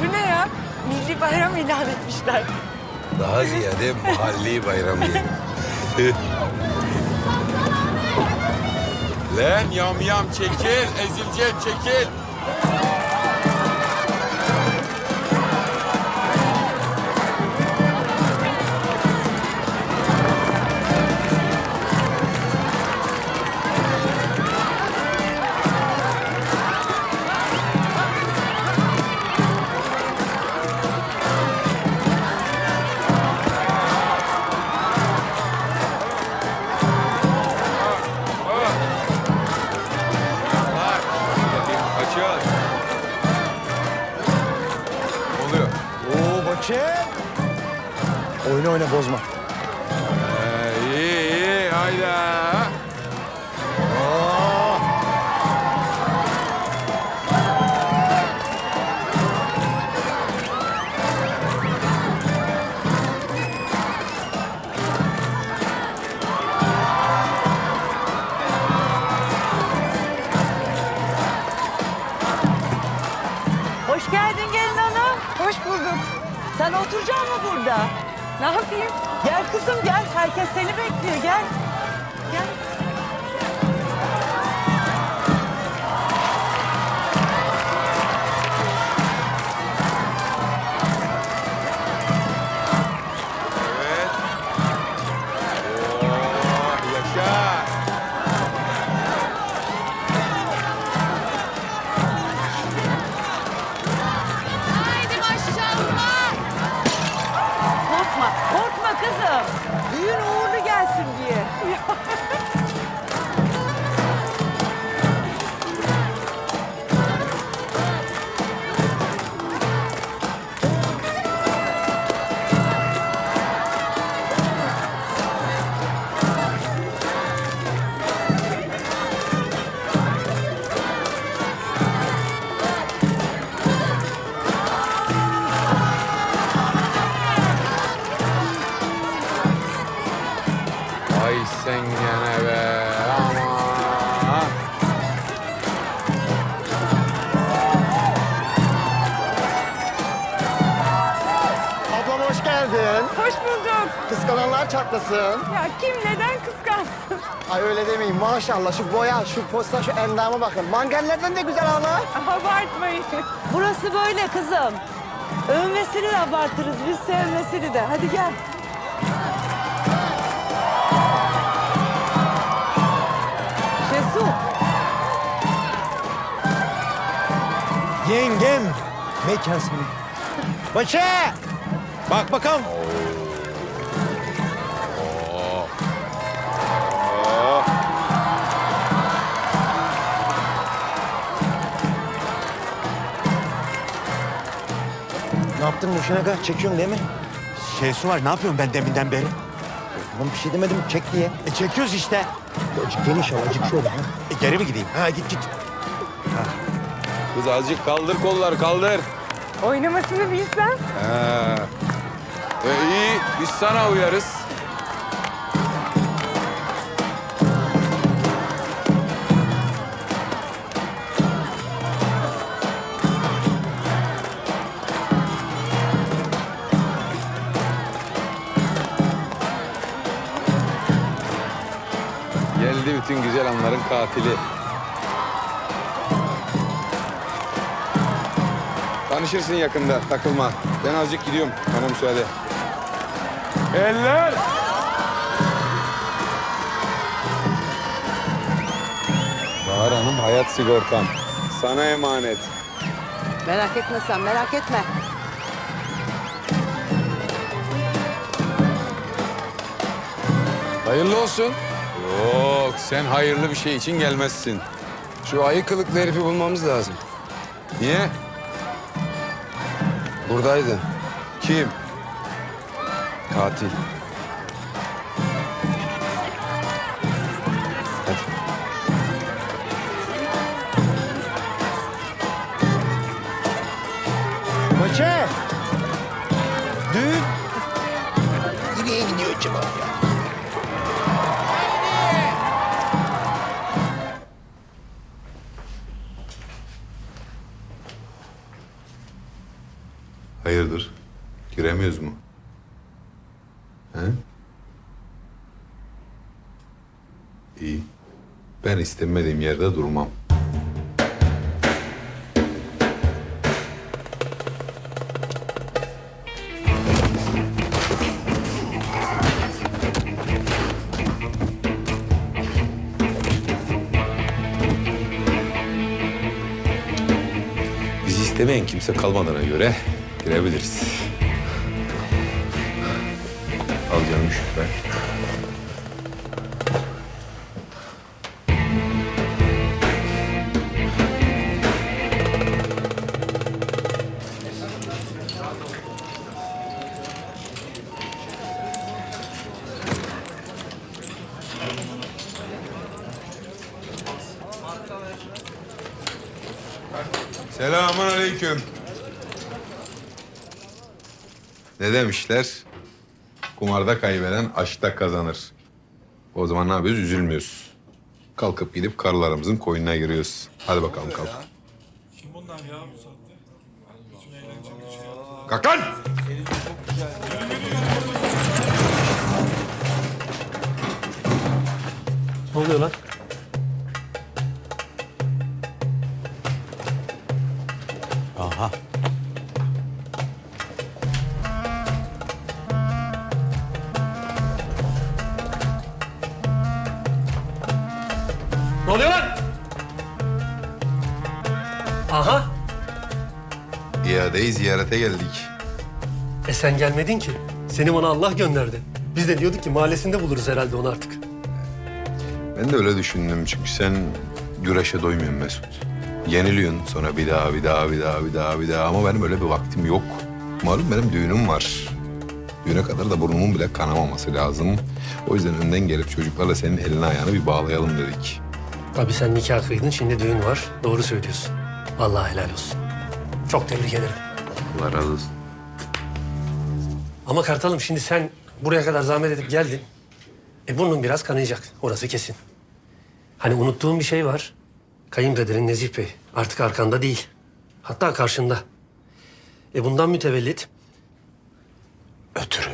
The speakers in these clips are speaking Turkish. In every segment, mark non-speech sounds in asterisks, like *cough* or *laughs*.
Bu ne ya? Milli bayram ilan etmişler. Daha ziyade mahalli bayram diyelim. Lan *laughs* yam yam çekil, ezileceğim çekil. Bacım. Oyna oyna bozma. Sen oturacak mı burada? Ne yapayım? Gel kızım gel. Herkes seni bekliyor. Gel. Gel. Geldin. Hoş bulduk. Kıskananlar çatlasın. Ya kim neden kıskansın? *laughs* Ay öyle demeyin maşallah şu boya, şu posta, şu endama bakın. Mangallerden de güzel ama. Abartmayın. *laughs* Burası böyle kızım. Övmesini de abartırız. Biz sevmesini de. Hadi gel. Şesu. Yengem. Mekan senin. Başı. Bak bakalım. Ne yaptın Muşen Aga? Çekiyorsun değil mi? Şeysu var ne yapıyorum ben deminden beri? Oğlum bir şey demedim çek diye. E çekiyoruz işte. Azıcık geniş al, azıcık şöyle. Ha. E geri mi gideyim? ha git git. Kız azıcık kaldır kolları kaldır. Oynamasını bilsem. He. E, biz sana uyarız. Geldi bütün güzel anların katili. Tanışırsın yakında, takılma. Ben azıcık gidiyorum, bana müsaade. Eller! Bahar Hanım, hayat sigortam. Sana emanet. Merak etme sen merak etme. Hayırlı olsun. Yok, sen hayırlı bir şey için gelmezsin. Şu ayı kılıklı herifi bulmamız lazım. Niye? Buradaydı. Kim? Katil. Başı. Düğün. İyi. Ben istemediğim yerde durmam. Bizi istemeyen kimse kalmadığına göre girebiliriz. Al canım şüphe. Selamun aleyküm. Ne demişler? Kumarda kaybeden aşkta kazanır. O zaman ne yapıyoruz? Üzülmüyoruz. Kalkıp gidip karılarımızın koyununa giriyoruz. Hadi bakalım kalk. Kalk lan! Ne oluyor lan? Aha. Ne oluyor lan? Aha. İadeyi ziyarete geldik. E sen gelmedin ki. Seni bana Allah gönderdi. Biz de diyorduk ki mahallesinde buluruz herhalde onu artık. Ben de öyle düşündüm çünkü sen güreşe doymuyorsun Mesut. Yeniliyorsun sonra bir daha bir daha bir daha bir daha bir daha ama benim öyle bir vaktim yok. Malum benim düğünüm var. Düğüne kadar da burnumun bile kanamaması lazım. O yüzden önden gelip çocuklarla senin elini ayağını bir bağlayalım dedik. Tabii sen nikah kıydın, şimdi düğün var. Doğru söylüyorsun. Vallahi helal olsun. Çok tebrik ederim. Allah razı olsun. Ama Kartalım şimdi sen buraya kadar zahmet edip geldin. E burnun biraz kanayacak. Orası kesin. Hani unuttuğum bir şey var. Kayınpederin Nezih Bey artık arkanda değil. Hatta karşında. E bundan mütevellit Ötürü.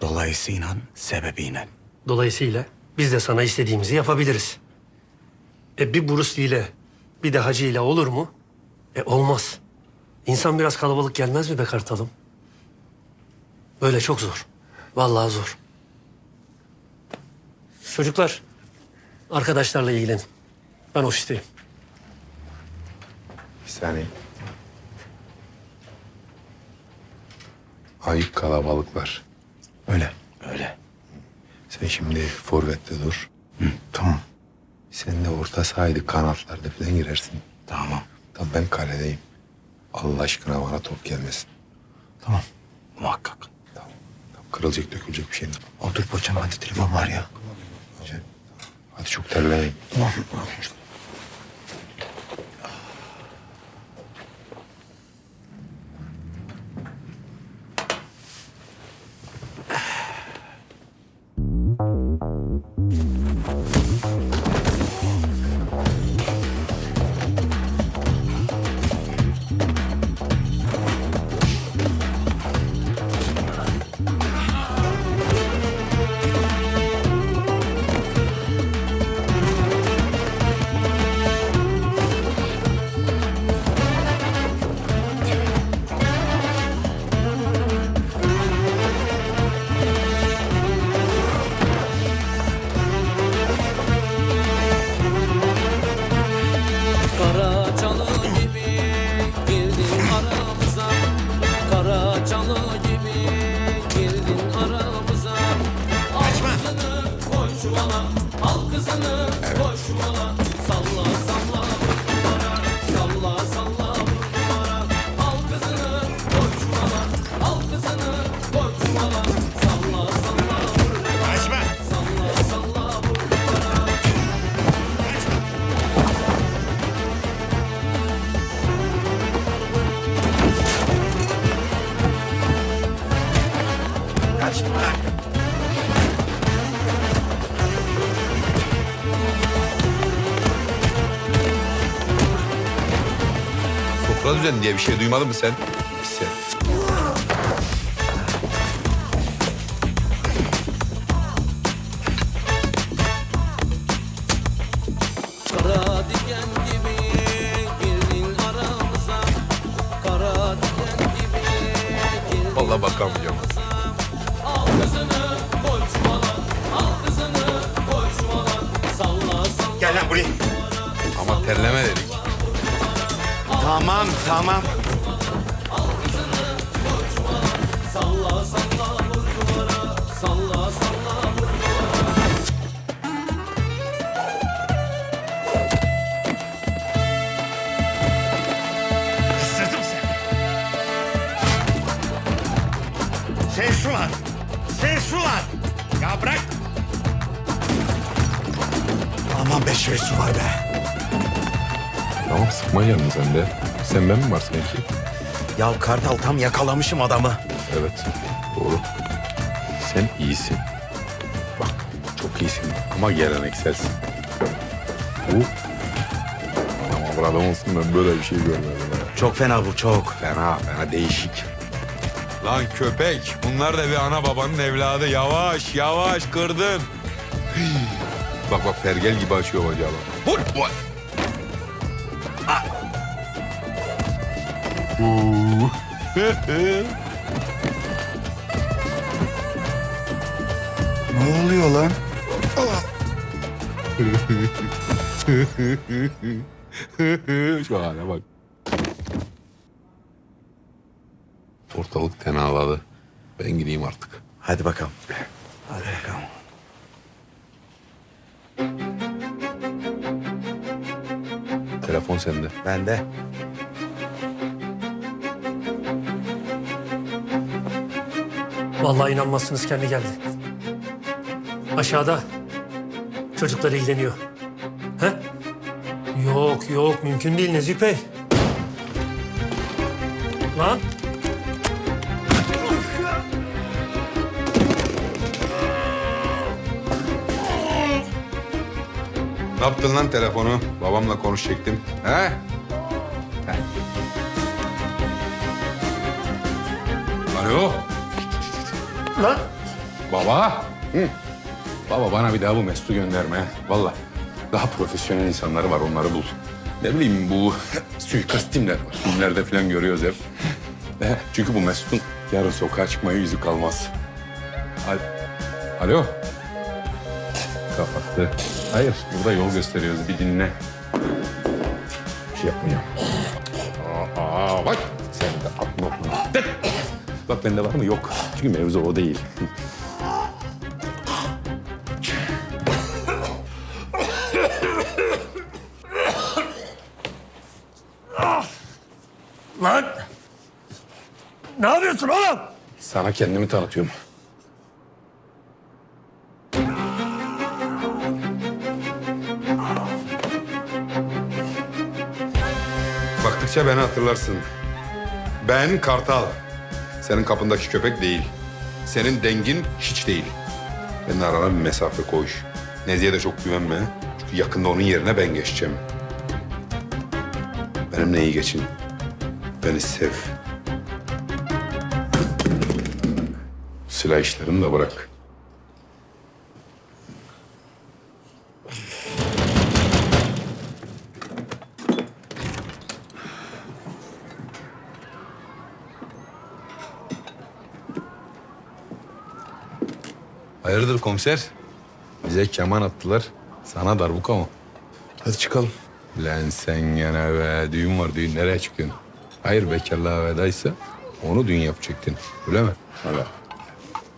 Dolayısıyla sebebiyle. Dolayısıyla biz de sana istediğimizi yapabiliriz. E bir Bruce ile bir de Hacı ile olur mu? E olmaz. İnsan biraz kalabalık gelmez mi be Kartalım? Böyle çok zor. Vallahi zor. Çocuklar, arkadaşlarla ilgilenin. Ben ofisteyim. Bir saniye. Ayıp kalabalıklar. Öyle. Öyle. Sen şimdi forvette dur. Hı, tamam. Sen de orta sahaydı kanatlarda falan girersin. Tamam. Tamam ben kaledeyim. Allah aşkına bana top gelmesin. Tamam. Muhakkak. Tamam. tamam. Kırılacak dökülecek bir şey yok. Otur poçam hadi telefon var ya. Hadi, hadi çok terlemeyin. Tamam. Al kızını koy çuvala. Al kızını koy çuvala. Salla salla. Gel lan buraya. Ama terleme dedik. Tamam tamam. Isırdım seni. Sen su lan. Sen su lan. Ya bırak. Aman be şöyle su var be. Tamam sıkma canını sen de. Sen ben mi var sanki? Ya Kartal tam yakalamışım adamı. Evet. Doğru. Sen iyisin. Bak çok iyisin ama gelenekselsin. Bu ama burada olsun ben böyle bir şey görmedim. ya. Çok fena bu çok. Fena fena değişik. Lan köpek bunlar da bir ana babanın evladı. Yavaş yavaş kırdın. Bak bak pergel gibi açıyor bacağı bak. Vur vur. Ne oluyor lan? Şu hale bak. Ortalık tenaladı. Ben gideyim artık. Hadi bakalım. Hadi bakalım. Telefon sende. Ben Vallahi inanmazsınız kendi geldi. Aşağıda çocuklar ilgileniyor. He? Yok yok mümkün değil Nezih Bey. Lan Ne yaptın lan telefonu? Babamla konuşacaktım. He? Alo. Lan Baba. Hı. Baba bana bir daha bu Mesut'u gönderme. Vallahi daha profesyonel insanları var onları bul. Ne bileyim bu *laughs* suikast timler var. Filmlerde falan görüyoruz hep. Çünkü bu Mesut'un yarın sokağa çıkmaya yüzü kalmaz. Al- Alo. Kapattı. Hayır burada yol gösteriyoruz bir dinle. Bir şey yapmayacağım. Aa, bak sen de atma! Bak bende var mı? Yok. Çünkü mevzu o değil. lan. Ne yapıyorsun oğlum? Sana kendimi tanıtıyorum. Baktıkça beni hatırlarsın. Ben Kartal. Senin kapındaki köpek değil. Senin dengin hiç değil. Benimle arana bir mesafe koy. Nezihe de çok güvenme. Çünkü yakında onun yerine ben geçeceğim. Benimle iyi geçin. Beni sev. Silah işlerini de bırak. Hayırdır komiser? Bize keman attılar. Sana darbuka mı? Hadi çıkalım. Lan sen gene be. Düğün var düğün. Nereye çıkıyorsun? Hayır bekarlığa vedaysa onu düğün yapacaktın. Öyle mi? Öyle.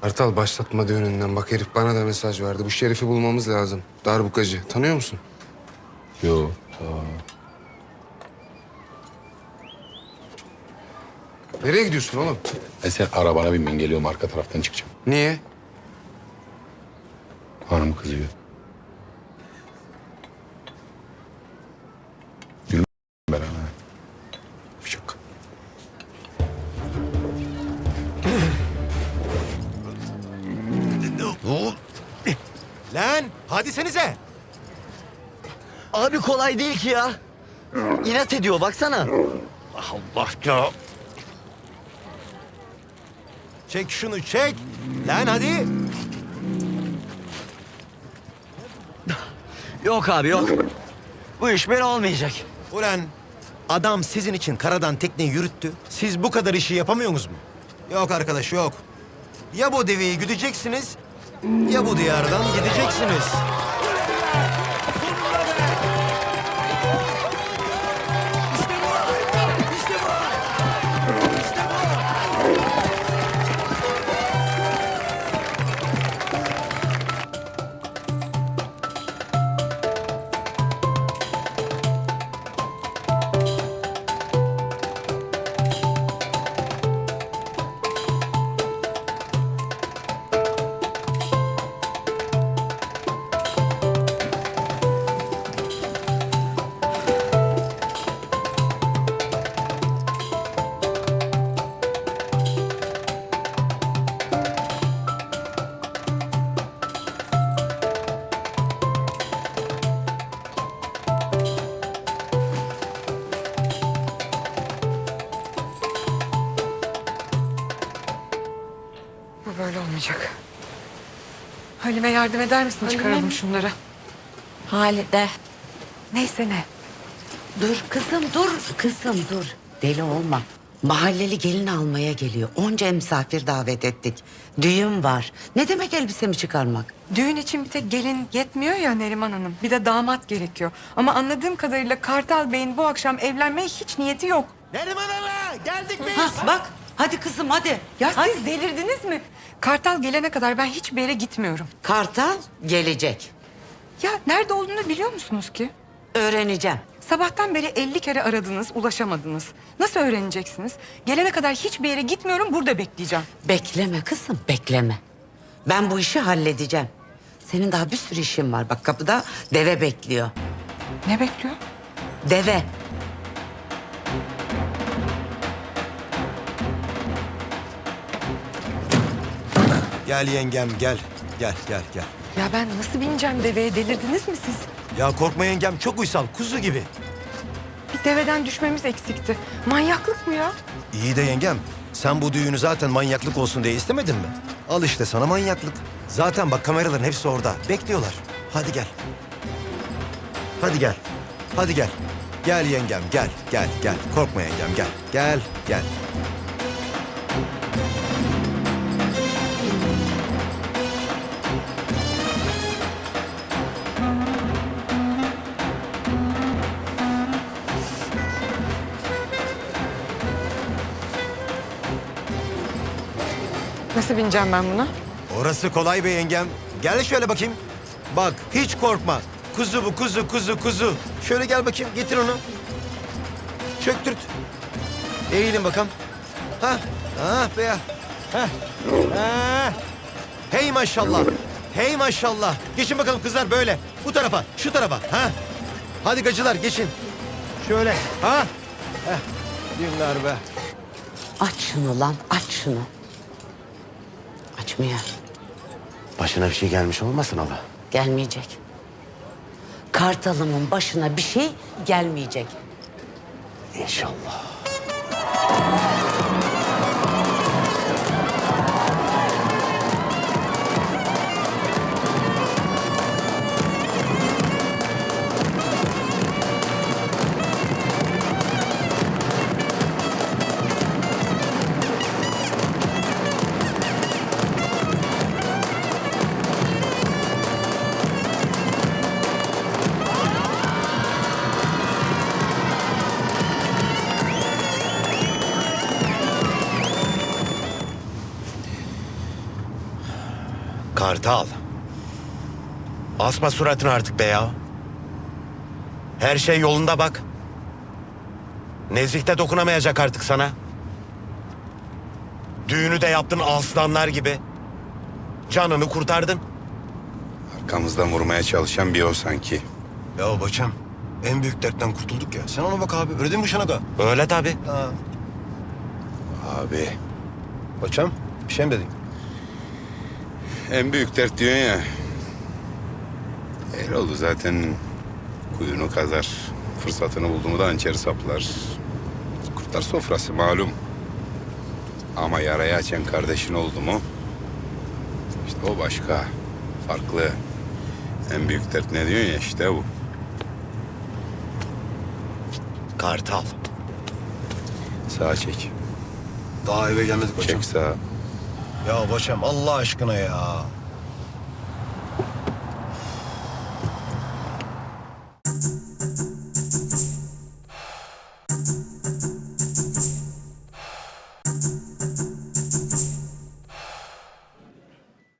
Kartal başlatma düğününden. Bak herif bana da mesaj verdi. Bu şerifi bulmamız lazım. Darbukacı. Tanıyor musun? Yo. Nereye gidiyorsun oğlum? E sen arabana bin ben geliyorum arka taraftan çıkacağım. Niye? Hanım kızıyor. Gülme ben ana. Şaka. Lan hadi senize. Abi kolay değil ki ya. İnat ediyor baksana. Allah ya. Çek şunu çek. Lan hadi. Yok abi yok. Bu iş böyle olmayacak. Ulan adam sizin için karadan tekneyi yürüttü. Siz bu kadar işi yapamıyorsunuz mu? Yok arkadaş yok. Ya bu deveyi güdeceksiniz ya bu diyardan gideceksiniz. Olmayacak. Halime yardım eder misin? Çıkaralım şunları. Halide. Neyse ne. Dur kızım dur. Kızım dur. Deli olma. Mahalleli gelin almaya geliyor. Onca misafir davet ettik. Düğün var. Ne demek elbisemi çıkarmak? Düğün için bir tek gelin yetmiyor ya Neriman Hanım. Bir de damat gerekiyor. Ama anladığım kadarıyla Kartal Bey'in bu akşam evlenmeye hiç niyeti yok. Neriman Ana geldik biz. Ha, bak hadi kızım hadi. Ya Hadi. siz delirdiniz mi? Kartal gelene kadar ben hiçbir yere gitmiyorum. Kartal gelecek. Ya nerede olduğunu biliyor musunuz ki? Öğreneceğim. Sabahtan beri 50 kere aradınız, ulaşamadınız. Nasıl öğreneceksiniz? Gelene kadar hiçbir yere gitmiyorum, burada bekleyeceğim. Bekleme kızım bekleme. Ben bu işi halledeceğim. Senin daha bir sürü işin var. Bak kapıda deve bekliyor. Ne bekliyor? Deve. Gel yengem gel. Gel gel gel. Ya ben nasıl bineceğim deveye? Delirdiniz mi siz? Ya korkma yengem çok uysal kuzu gibi. Bir deveden düşmemiz eksikti. Manyaklık mı ya? İyi de yengem sen bu düğünü zaten manyaklık olsun diye istemedin mi? Al işte sana manyaklık. Zaten bak kameraların hepsi orada. Bekliyorlar. Hadi gel. Hadi gel. Hadi gel. Gel yengem gel gel gel. Korkma yengem gel. Gel gel. Nasıl bineceğim ben buna? Orası kolay be yengem. Gel şöyle bakayım. Bak hiç korkma. Kuzu bu kuzu kuzu kuzu. Şöyle gel bakayım getir onu. Çöktürt. Eğilin bakalım. Ha, ah be ya. Ha. Ha. Hey maşallah. Hey maşallah. Geçin bakalım kızlar böyle. Bu tarafa, şu tarafa. Ha. Hadi gacılar geçin. Şöyle. Ha. Heh. Dinler be. Aç şunu lan aç şunu. Açmıyor. Başına bir şey gelmiş olmasın Allah. Gelmeyecek. Kartalımın başına bir şey gelmeyecek. İnşallah. Kartal. Asma suratını artık be ya. Her şey yolunda bak. Nezih de dokunamayacak artık sana. Düğünü de yaptın aslanlar gibi. Canını kurtardın. Arkamızdan vurmaya çalışan bir o sanki. Ya bacım en büyük dertten kurtulduk ya. Sen ona bak abi. Öyle değil mi Şanaga? Öyle tabii. Ha. Abi Bacım bir şey mi dedin? En büyük dert diyorsun ya. Eroğlu zaten kuyunu kazar. Fırsatını buldu mu da hançeri saplar. İftar sofrası malum. Ama yarayı açan kardeşin oldu mu? İşte o başka. Farklı. En büyük dert ne diyorsun ya işte bu. Kartal. Sağa çek. Daha eve gelmedik hocam. Çek sağa. Ya paşam Allah aşkına ya.